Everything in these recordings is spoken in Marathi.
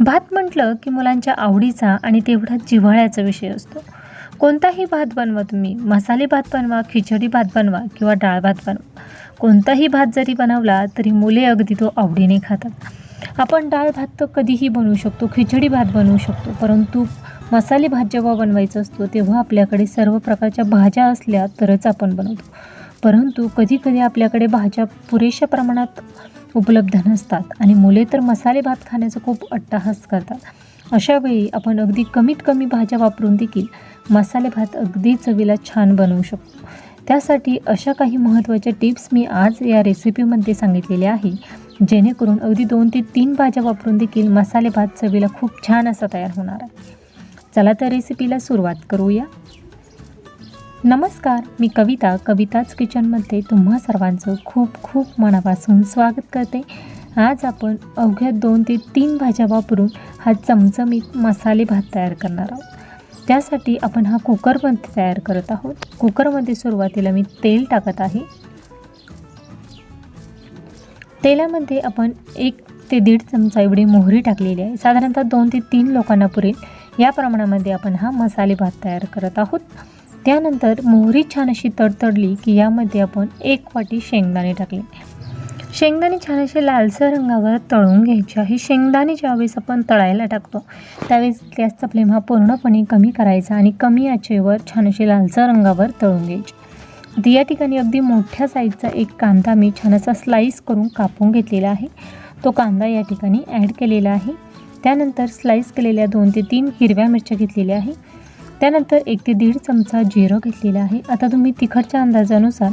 भात म्हटलं की मुलांच्या आवडीचा आणि तेवढा जिव्हाळ्याचा विषय असतो. कोणताही भात बनवा तुम्ही. मसाले भात बनवा खिचडी भात बनवा किंवा डाळ भात बनवा. कोणताही भात जरी बनवला तरी मुले अगदी तो आवडीने खातात. आपण डाळ भात तर कधीही बनवू शकतो खिचडी भात बनवू शकतो परंतु मसाले भात जेव्हा बनवायचा असतो तेव्हा आपल्याकडे सर्व प्रकारच्या भाज्या असल्या तरच आपण बनवतो. परंतु कधीकधी आपल्याकडे भाज्या पुरेशा प्रमाणात उपलब्ध नसतात आणि मुले तर मसाले भात खाण्याचा खूप अट्टाहास करतात. अशावेळी आपण अगदी कमीत कमी भाज्या वापरून देखील मसाले भात अगदी चवीला छान बनवू शकतो. त्यासाठी अशा काही महत्त्वाच्या टिप्स मी आज या रेसिपीमध्ये सांगितलेल्या आहे जेणेकरून अगदी दोन ते तीन भाज्या वापरून देखील मसाले भात चवीला खूप छान असा तयार होणार आहे. चला तर रेसिपीला सुरुवात करूया. नमस्कार मी कविता. कविताच किचनमध्ये तुम्हा सर्वांचं खूप खूप मनापासून स्वागत करते. आज आपण अवघ्या दोन ते तीन भाज्या वापरून हा चमचमीत मसाले भात तयार करणार आहोत. त्यासाठी आपण हा कुकरमध्ये तयार करत आहोत. कुकरमध्ये सुरुवातीला मी तेल टाकत आहे. तेलामध्ये आपण एक ते दीड चमचा एवढी मोहरी टाकलेली आहे. साधारणतः दोन ते तीन लोकांना पुरेल. या प्रमाणामध्ये आपण हा मसाले भात तयार करत आहोत. त्यानंतर मोहरी छान अशी तडतडली की यामध्ये आपण एक वाटी शेंगदाणे टाकले. शेंगदाणे छान असे लालसर रंगावर तळून घ्यायचे आहे. शेंगदाणे ज्यावेळेस आपण तळायला टाकतो त्यावेळेस गॅसचा फ्लेम हा पूर्णपणे कमी करायचा आणि कमी आचेवर छान असे लालसर रंगावर तळून घ्यायचे. आता या ठिकाणी अगदी मोठ्या साईजचा एक कांदा मी छान असा स्लाईस करून कापून घेतलेला आहे. तो कांदा या ठिकाणी ॲड केलेला आहे. त्यानंतर स्लाईस केलेल्या दोन ते तीन हिरव्या मिरच्या घेतलेल्या आहे. त्यानंतर एक ते दीड चमचा जिरं घेतलेलं आहे. आता तुम्ही तिखटच्या अंदाजानुसार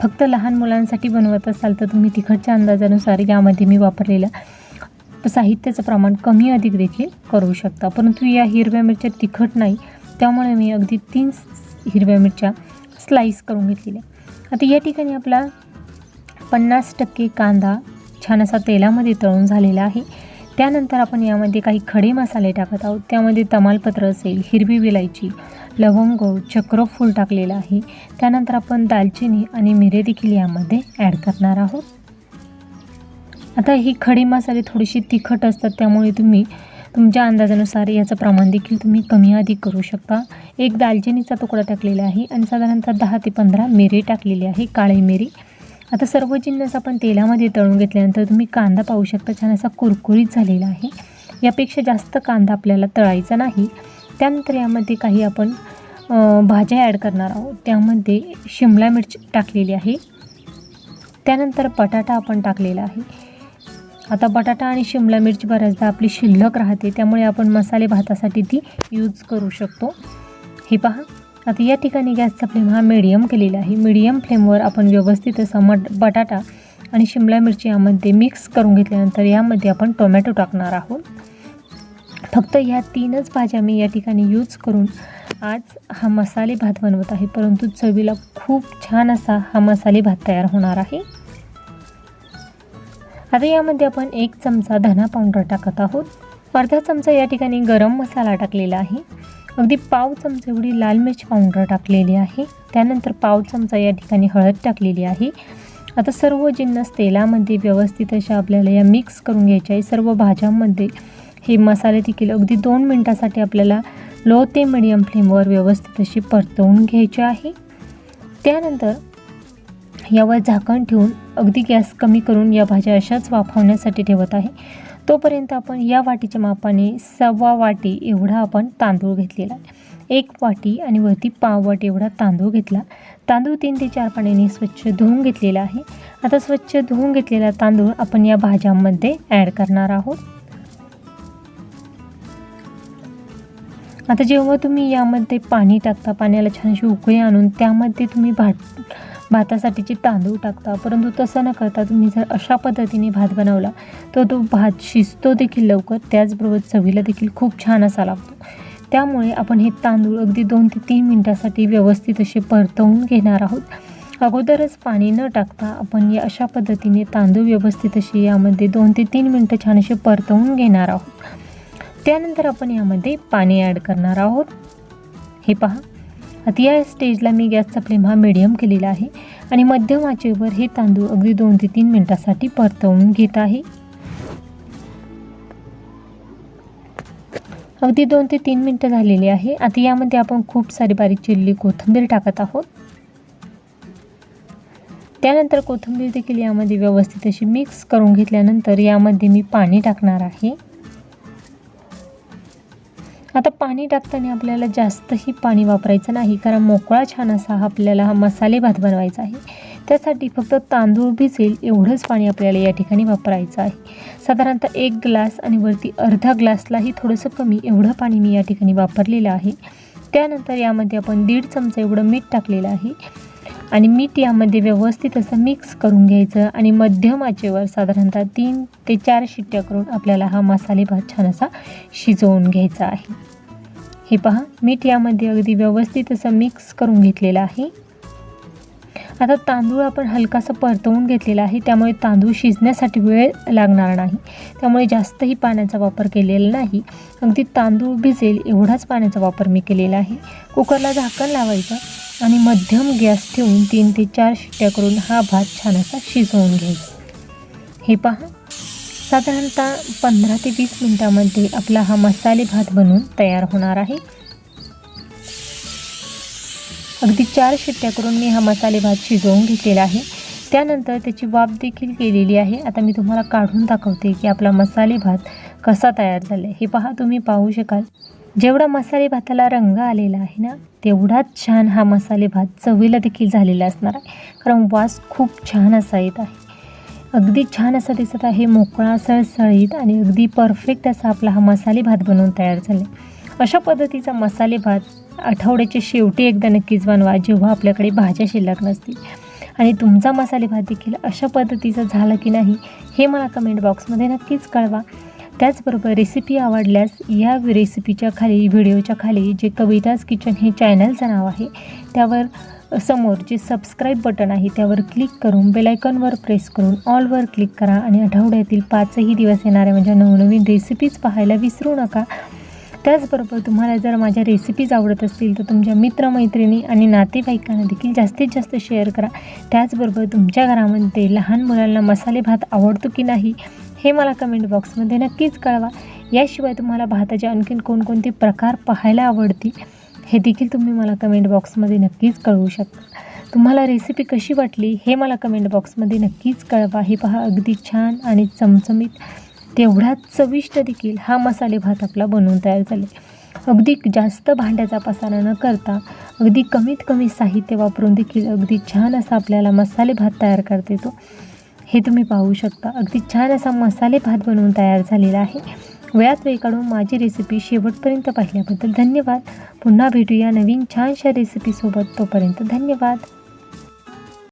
फक्त लहान मुलांसाठी बनवत असाल तर तुम्ही तिखटच्या अंदाजानुसार यामध्ये मी वापरलेलं साहित्याचं प्रमाण कमी अधिक देखील करू शकता. परंतु या हिरव्या मिरच्या तिखट नाही त्यामुळे मी अगदी तीन हिरव्या मिरच्या स्लाईस करून घेतलेल्या. आता या ठिकाणी आपला पन्नास टक्के कांदा छान असा तेलामध्ये तळून झालेला आहे. त्यानंतर आपण यामध्ये काही खडे मसाले टाकत आहोत. त्यामध्ये तमालपत्र असेल हिरवी विलायची लवंग चक्रफूल टाकलेलं आहे. त्यानंतर आपण दालचिनी आणि मिरे देखील यामध्ये ॲड करणार आहोत. आता ही खडे मसाले थोडीशी तिखट असतात त्यामुळे तुम्ही तुमच्या अंदाजानुसार याचं प्रमाण देखील तुम्ही कमी अधिक करू शकता. एक दालचिनीचा तुकडा टाकलेला आहे आणि साधारणतः दहा ते पंधरा मिरी टाकलेली आहे काळी मिरी. आता सर्व जिन्नस आपण तेलामध्ये तळून घेतल्यानंतर तुम्ही कांदा पाहू शकता छान असा कुरकुरीत झालेला आहे. यापेक्षा जास्त कांदा आपल्याला तळायचा नाही. त्यानंतर यामध्ये काही आपण भाज्या ॲड करणार आहोत. त्यामध्ये शिमला मिरच टाकलेली आहे. त्यानंतर बटाटा आपण टाकलेला आहे. आता बटाटा आणि शिमला मिरची बऱ्याचदा आपली शिल्लक राहते त्यामुळे आपण मसाले भातासाठी ती यूज करू शकतो. हे पहा. आता या ठिकाणी गॅसचा फ्लेम हा मिडियम केलेला आहे. मिडियम फ्लेमवर आपण व्यवस्थित असा मट बटाटा आणि शिमला मिरची यामध्ये मिक्स करून घेतल्यानंतर यामध्ये आपण टोमॅटो टाकणार आहोत. फक्त ह्या तीनच भाज्या मी या ठिकाणी यूज करून आज हा मसाले भात बनवत आहे. परंतु चवीला खूप छान असा हा मसाले भात तयार होणार आहे. आता यामध्ये आपण एक चमचा धना पावडर टाकत आहोत. अर्धा चमचा या ठिकाणी गरम मसाला टाकलेला आहे. अगदी पाव चमचा एवढी लाल मिरची पावडर टाकलेली आहे. त्यानंतर पाव चमचा या ठिकाणी हळद टाकलेली आहे. आता सर्व जिन्नस तेलामध्ये व्यवस्थित अशा आपल्याला या मिक्स करून घ्यायच्या आहे. सर्व भाज्यांमध्ये हे मसाले देखील अगदी दोन मिनटासाठी आपल्याला लो ते मिडियम फ्लेमवर व्यवस्थित अशी परतवून घ्यायची आहे. त्यानंतर यावर झाकण ठेवून अगदी गॅस कमी करून या भाज्या अशाच वाफवण्यासाठी ठेवत आहे. तोपर्यंत आपण या वाटीच्या मापाने सव्वा वाटी एवढा आपण तांदूळ घेतलेला आहे. एक वाटी आणि वरती पाव वाटी एवढा तांदूळ घेतला. तांदूळ तीन ते चार पाण्याने स्वच्छ धुवून घेतलेला आहे. आता स्वच्छ धुवून घेतलेला तांदूळ आपण या भाज्यांमध्ये ॲड करणार आहोत. आता जेव्हा तुम्ही यामध्ये पाणी टाकता पाण्याला छानशी उकळी आणून त्यामध्ये तुम्ही भात भातासाठीचे तांदूळ टाकता परंतु तसं न करता तुम्ही जर अशा पद्धतीने भात बनवला तर तो भात शिजतो देखील लवकर त्याचबरोबर चवीला देखील खूप छान असा लागतो. त्यामुळे आपण हे तांदूळ अगदी दोन ते तीन मिनटासाठी व्यवस्थित असे परतवून घेणार आहोत. अगोदरच पाणी न टाकता आपण या अशा पद्धतीने तांदूळ व्यवस्थित असे यामध्ये दोन ते तीन मिनटं छान असे परतवून घेणार आहोत. त्यानंतर आपण यामध्ये पाणी ॲड करणार आहोत. हे पहा. आता या स्टेजला मी गॅसचा फ्लेम हा मिडियम केलेला आहे आणि मध्यम आचेवर हे तांदूळ अगदी दोन ते तीन मिनटासाठी परतवून घेत आहे. अगदी दोन ते तीन मिनटं झालेली आहे. आता यामध्ये आपण खूप सारी बारीक चिरली कोथिंबीर टाकत आहोत. त्यानंतर कोथिंबीर देखील यामध्ये व्यवस्थित अशी मिक्स करून घेतल्यानंतर यामध्ये मी पाणी टाकणार आहे. आता पाणी टाकताना आपल्याला जास्तही पाणी वापरायचं नाही कारण मोकळा छान असा हा आपल्याला हा मसाले भात बनवायचा आहे. त्यासाठी फक्त तांदूळ भिजेल एवढंच पाणी आपल्याला या ठिकाणी वापरायचं आहे. साधारणतः एक ग्लास आणि वरती अर्धा ग्लासलाही थोडंसं कमी एवढं पाणी मी या ठिकाणी वापरलेलं आहे. त्यानंतर यामध्ये आपण दीड चमचा एवढं मीठ टाकलेलं आहे. आणि मीठ यामध्ये व्यवस्थित असं मिक्स करून घ्यायचं आणि मध्यम आचेवर साधारणतः तीन ते चार शिट्ट्या करून आपल्याला हा मसाले भात छान असा शिजवून घ्यायचा आहे. हे पहा मीठ यामध्ये अगदी व्यवस्थित असं मिक्स करून घेतलेलं आहे. आता तांदूळ आपण हलकासा परतवून घेतलेला आहे त्यामुळे तांदूळ शिजण्यासाठी वेळ लागणार नाही. त्यामुळे जास्तही पाण्याचा वापर केलेला नाही. अगदी तांदूळ भिजेल एवढाच पाण्याचा वापर मी केलेला आहे. कुकरला झाकण लावायचं. आणि मध्यम गॅस ठेवून तीन ते चार शिट्ट्या करून हा भात छान असा शिजवून घ्यायचा. हे पहा. साधारणतः पंधरा ते वीस मिनटामध्ये आपला हा मसाले भात बनवून तयार होणार आहे. अगदी चार शिट्ट्या करून मी हा मसाले भात शिजवून घेतलेला आहे. त्यानंतर त्याची वाफ देखील केलेली आहे. आता मी तुम्हाला काढून दाखवते की आपला मसाले भात कसा तयार झाला आहे हे पहा तुम्ही पाहू शकाल. जेवढा मसाले भाताला रंग आलेला आहे ना तेवढाच छान हा मसाले भात चवीला देखील झालेला असणार आहे. कारण वास खूप छान असा येत आहे. अगदी छान असा दिसत आहे मोकळा सळसळीत आणि अगदी परफेक्ट असा आपला हा मसाले भात बनवून तयार झाला अशा पद्धतीचा मसाले भात आठवड्याच्या शेवटी एकदा नक्कीच बनवा जेव्हा आपल्याकडे भाज्या शिल्लक नसतील. आणि तुमचा मसाले भात देखील अशा पद्धतीचा झाला की नाही हे मला कमेंट बॉक्समध्ये नक्कीच कळवा. त्याचबरोबर रेसिपी आवडल्यास या रेसिपीच्या खाली व्हिडिओच्या खाली जे कविताज किचन हे चॅनलचं नाव आहे त्यावर समोर जे सबस्क्राईब बटन आहे त्यावर क्लिक करून बेलायकॉनवर प्रेस करून ऑलवर क्लिक करा आणि आठवड्यातील पाचही दिवस येणाऱ्या म्हणजे नवनवीन रेसिपीज पाहायला विसरू नका. त्याचबरोबर तुम्हाला जर माझ्या रेसिपीज आवडत असतील तर तुमच्या मित्रमैत्रिणी आणि नातेवाईकांना देखील जास्तीत जास्त शेअर करा. त्याचबरोबर तुमच्या घरामध्ये लहान मुलांना मसाले भात आवडतो की नाही हे मला कमेंट बॉक्समध्ये नक्कीच कळवा. याशिवाय तुम्हाला भाताचे आणखीन कोणकोणते प्रकार पाहायला आवडतील हे देखील तुम्ही मला कमेंट बॉक्समध्ये नक्कीच कळवू शकता. तुम्हाला रेसिपी कशी वाटली हे मला कमेंट बॉक्समध्ये नक्कीच कळवा. हे पहा अगदी छान आणि चमचमीत तेवढाच चविष्ट देखील हा मसाले भात आपला बनवून तयार झाले. अगदी जास्त भांड्याचा पसारा न करता अगदी कमीत कमी साहित्य वापरून देखील अगदी छान असा आपल्याला मसाले भात तयार करता येतो. हे तुम्ही पाहू शकता. अगदी छान असा मसाले भात बनवून तयार झालेला आहे. वेळात वेळ काढून माझी रेसिपी शेवटपर्यंत पाहिल्याबद्दल धन्यवाद. पुन्हा भेटूया नवीन छानशा रेसिपीसोबत तोपर्यंत धन्यवाद.